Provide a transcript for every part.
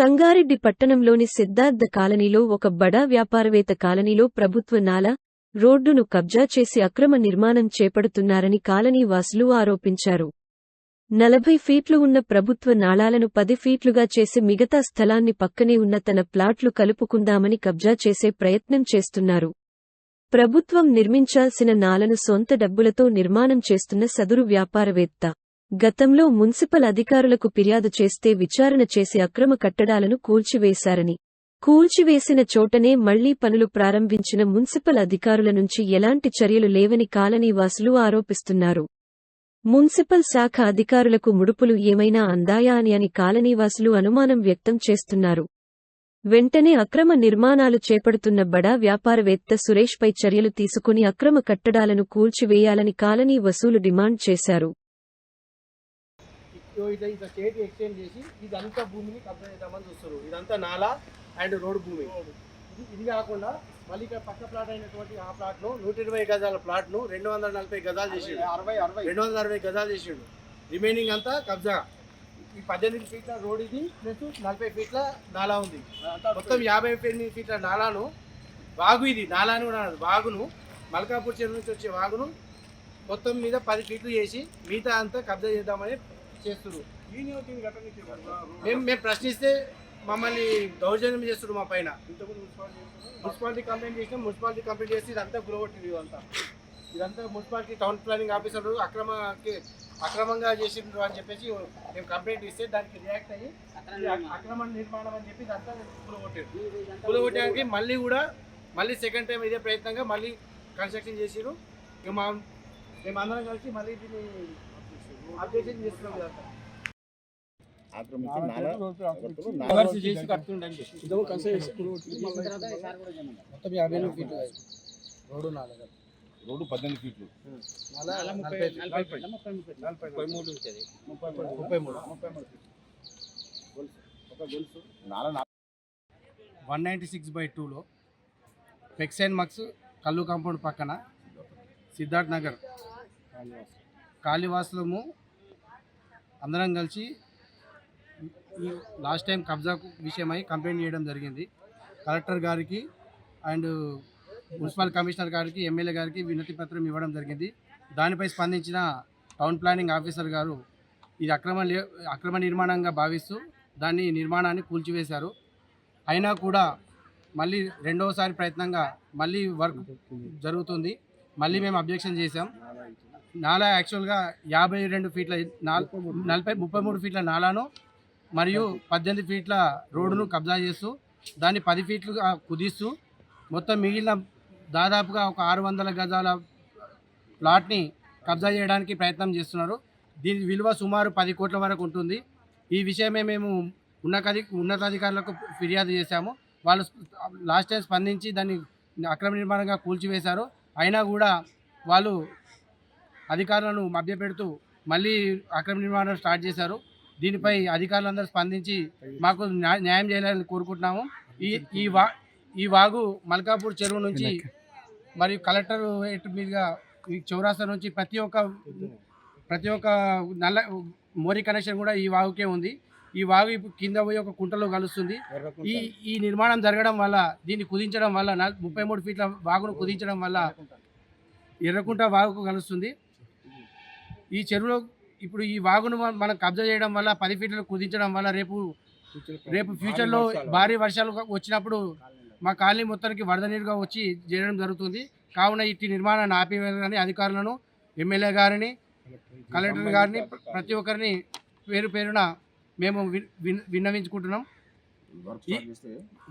సంగారెడ్డి పట్టణంలోని సిద్ధార్థ కాలనీలో ఒక బడా వ్యాపారవేత్త కాలనీలో ప్రభుత్వ నాల రోడ్డును కబ్జా చేసి అక్రమ నిర్మాణం చేపడుతున్నారని కాలనీ వాసులు ఆరోపించారు. నలభై ఫీట్లు ఉన్న ప్రభుత్వ నాళాలను పది ఫీట్లుగా చేసి మిగతా స్థలాన్ని పక్కనే ఉన్న తన ప్లాట్లు కలుపుకుందామని కబ్జా చేసే ప్రయత్నం చేస్తున్నారు. ప్రభుత్వం నిర్మించాల్సిన నాలను సొంత డబ్బులతో నిర్మాణం చేస్తున్న సదురు వ్యాపారవేత్త. గతంలో మున్సిపల్ అధికారులకు ఫిర్యాదు చేస్తే విచారణ చేసి అక్రమ కట్టడాలను కూల్చివేశారని. కూల్చివేసిన చోటనే మళ్ళీ పనులు ప్రారంభించిన మున్సిపల్ అధికారుల నుంచి ఎలాంటి చర్యలు లేవని కాలనీవాసులు ఆరోపిస్తున్నారు. మున్సిపల్ శాఖ అధికారులకు ముడుపులు ఏమైనా అందాయా అని అని కాలనీవాసులు అనుమానం వ్యక్తం చేస్తున్నారు. వెంటనే అక్రమ నిర్మాణాలు చేపడుతున్న బడా వ్యాపారవేత్త సురేష్పై చర్యలు తీసుకుని అక్రమ కట్టడాలను కూల్చివేయాలని కాలనీ వసూలు డిమాండ్ చేశారు. ఇట్లా ఇట్లా స్టేట్ ఎక్స్టెండ్ చేసి ఇదంతా భూమిని కబ్జా చేద్దామని చూస్తారు ఇదంతా నాలా అండ్ రోడ్ భూమి. ఇది ఇది కాకుండా మళ్ళీ ఇక్కడ పక్క ప్లాట్ అయినటువంటి ఆ ప్లాట్ను నూట ఇరవై గజాల ప్లాట్ను రెండు వందల నలభై గజాలు చేసిండు. అరవై అరవై రెండు వందల అరవై గజాలు చేసిండు. రిమైనింగ్ అంతా కబ్జా. ఈ పద్దెనిమిది ఫీట్ల రోడ్ ఇది ప్లస్ నలభై ఫీట్ల నాలా ఉంది. మొత్తం యాభై ఎనిమిది ఫీట్ల నాలాను వాగు ఇది నాలా అని కూడా అనదు వాగును మల్కాపూర్ చెరువు నుంచి వచ్చే వాగును మొత్తం మీద పది ఫీట్లు చేసి మిగతా అంతా కబ్జా చేద్దామని చేస్తున్నారు మేము మేము ప్రశ్నిస్తే మమ్మల్ని దౌర్జన్యం చేస్తున్నారు మా పైన. మున్సిపాలిటీ కంప్లైంట్ చేసినాం మున్సిపాలిటీ కంప్లైంట్ చేసి ఇదంతా గురగొట్టింది ఇదంతా. ఇదంతా మున్సిపాలిటీ టౌన్ ప్లానింగ్ ఆఫీసర్ అక్రమకి అక్రమంగా చేసిండ్రు అని చెప్పేసి మేము కంప్లైంట్ ఇస్తే దానికి రియాక్ట్ అయ్యి అక్రమ నిర్మాణం అని చెప్పి ఇదంతా కూలగొట్టారు కూలగొట్టడానికి మళ్ళీ కూడా మళ్ళీ సెకండ్ టైం ఇదే ప్రయత్నంగా మళ్ళీ కన్స్ట్రక్షన్ చేసిరు ఇక మా మేము అందరం కలిసి మళ్ళీ దీన్ని రోడ్డు నాలుగు రోడ్డు పద్దెనిమిది ఫీట్లు. నాలా నలభై ముప్పై మూడు ఉంటుంది ముప్పై మూడు ముప్పై మూడు. ఒక గొలుసు. నాలా నా- వన్ నైంటీ సిక్స్ బై టూలో పెక్సైన్ మక్స్ కల్లు కాంపౌండ్ పక్కన సిద్ధార్థ్ నగర్. కాళీవాసులము అందరం కలిసి లాస్ట్ టైం కబ్జా విషయమై కంప్లైంట్ చేయడం జరిగింది. కలెక్టర్ గారికి అండ్ మున్సిపల్ కమిషనర్ గారికి ఎమ్మెల్యే గారికి వినతి పత్రం ఇవ్వడం జరిగింది. దానిపై స్పందించిన టౌన్ ప్లానింగ్ ఆఫీసర్ గారు ఇది అక్రమ లే- అక్రమ నిర్మాణంగా భావిస్తూ దాన్ని నిర్మాణాన్ని కూల్చివేశారు. అయినా కూడా మళ్ళీ రెండవసారి ప్రయత్నంగా మళ్ళీ వర్క్ జరుగుతుంది. మళ్ళీ మేము అబ్జెక్షన్ చేశాం. నాలా యాక్చువల్గా యాభై రెండు ఫీట్ల నలభై ముప్పై మూడు ఫీట్ల నాలాను మరియు పద్దెనిమిది ఫీట్ల రోడ్డును కబ్జా చేస్తూ దాన్ని పది ఫీట్లుగా కుదిస్తూ మొత్తం మిగిలిన దాదాపుగా ఒక ఆరు వందల గజాల ప్లాట్ని కబ్జా చేయడానికి ప్రయత్నం చేస్తున్నారు. దీని విలువ సుమారు పది కోట్ల వరకు ఉంటుంది. ఈ విషయమే మేము ఉన్నతాధి ఉన్నతాధికారులకు ఫిర్యాదు చేశాము. వాళ్ళు లాస్ట్ టైం స్పందించి దాన్ని అక్రమ నిర్మాణంగా కూల్చివేశారు. అయినా కూడా వాళ్ళు అధికారులను మభ్యపెడుతూ మళ్ళీ అక్రమ నిర్మాణం స్టార్ట్ చేశారు. దీనిపై అధికారులందరూ స్పందించి మాకు న్యా- న్యాయం చేయాలని కోరుకుంటున్నాము. ఈ ఈ వా ఈ వాగు మల్కాపూర్ చెరువు నుంచి మరియు కలెక్టర్ మీదుగా ఈ చౌరాస్తా నుంచి ప్రతి ఒక్క ప్రతి ఒక్క నల్ల మోరీ కనెక్షన్ కూడా ఈ వాగుకే ఉంది. ఈ వాగు కింద పోయి ఒక కుంటలో కలుస్తుంది. ఈ ఈ నిర్మాణం జరగడం వల్ల దీన్ని కుదించడం వల్ల నల్- ముప్పై మూడు ఫీట్ల వాగును కుదించడం వల్ల ఎర్రకుంట వాగుకు కలుస్తుంది. ఈ చెరువులో ఇప్పుడు ఈ వాగును మన- కబ్జా చేయడం వల్ల పది ఫీట్లు కుదించడం వల్ల రేపు రేపు ఫ్యూచర్లో భారీ వర్షాలు వచ్చినప్పుడు మా కాలనీ మొత్తానికి వరద నీరుగా వచ్చి చేయడం జరుగుతుంది. కావున ఇట్టి నిర్మాణాన్ని ఆపివేయాలని అధికారులను ఎమ్మెల్యే గారిని కలెక్టర్ గారిని ప్రతి ఒక్కరిని పేరు పేరున మేము విన్- విన్- విన్నవించుకుంటున్నాం.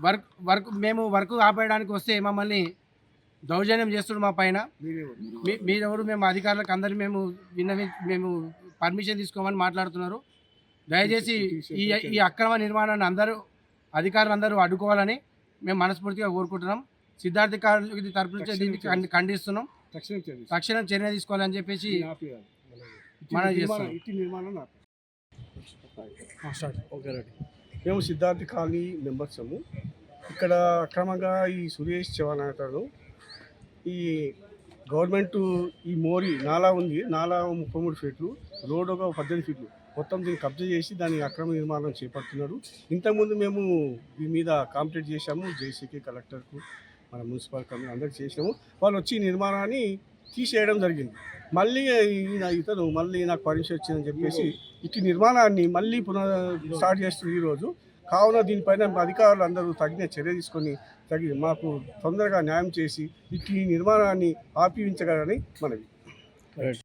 వర్క్ వర్క్ మేము వర్క్ ఆపేయడానికి వస్తే మమ్మల్ని దౌర్జన్యం చేస్తున్నారు మా పైన. మీ మీరెవరు మేము అధికారులకు అందరినీ మేము విన్నవి మేము పర్మిషన్ తీసుకోమని మాట్లాడుతున్నారు. దయచేసి ఈ ఈ అక్రమ నిర్మాణాన్ని అందరూ అధికారులు అందరూ అడ్డుకోవాలని మేము మనస్ఫూర్తిగా కోరుకుంటున్నాం. సిద్ధార్థ కార్మికుడి తరపు నుంచి దీన్ని ఖండి- ఖండిస్తున్నాం. తక్షణం చర్య తీసుకోవాలని చెప్పేసి మనం చేస్తున్నాం. ఇట్టి నిర్మాణం ఓకే రెడీ. మేము సిద్ధార్థ కాలనీ మెంబర్సము ఇక్కడ అక్రమంగా ఈ సురేష్ చవాన్ అతను ఈ గవర్నమెంట్ ఈ మోరీ నాలా ఉంది నాలా ముప్పై మూడు ఫీట్లు రోడ్ ఒక పద్దెనిమిది ఫీట్లు. మొత్తం దీన్ని కబ్జా చేసి దాని అక్రమ నిర్మాణం చేపడుతున్నాడు. ఇంతకుముందు మేము దీని మీద కాంప్లీట్ చేశాము జేసీకి కలెక్టర్కు మన మున్సిపల్ కమిటీ అందరికి చేసాము వాళ్ళు వచ్చి నిర్మాణాన్ని తీసేయడం జరిగింది. మళ్ళీ ఈయన ఇతను మళ్ళీ నాకు పర్మిషన్ వచ్చిందని చెప్పేసి ఇటు నిర్మాణాన్ని మళ్ళీ పునః స్టార్ట్ చేస్తుంది ఈరోజు. కావున దీనిపైన అధికారులు అందరూ తగిన చర్య తీసుకొని తగి మాకు తొందరగా న్యాయం చేసి ఇట్టి ఈ నిర్మాణాన్ని ఆపివించగలని మనవి.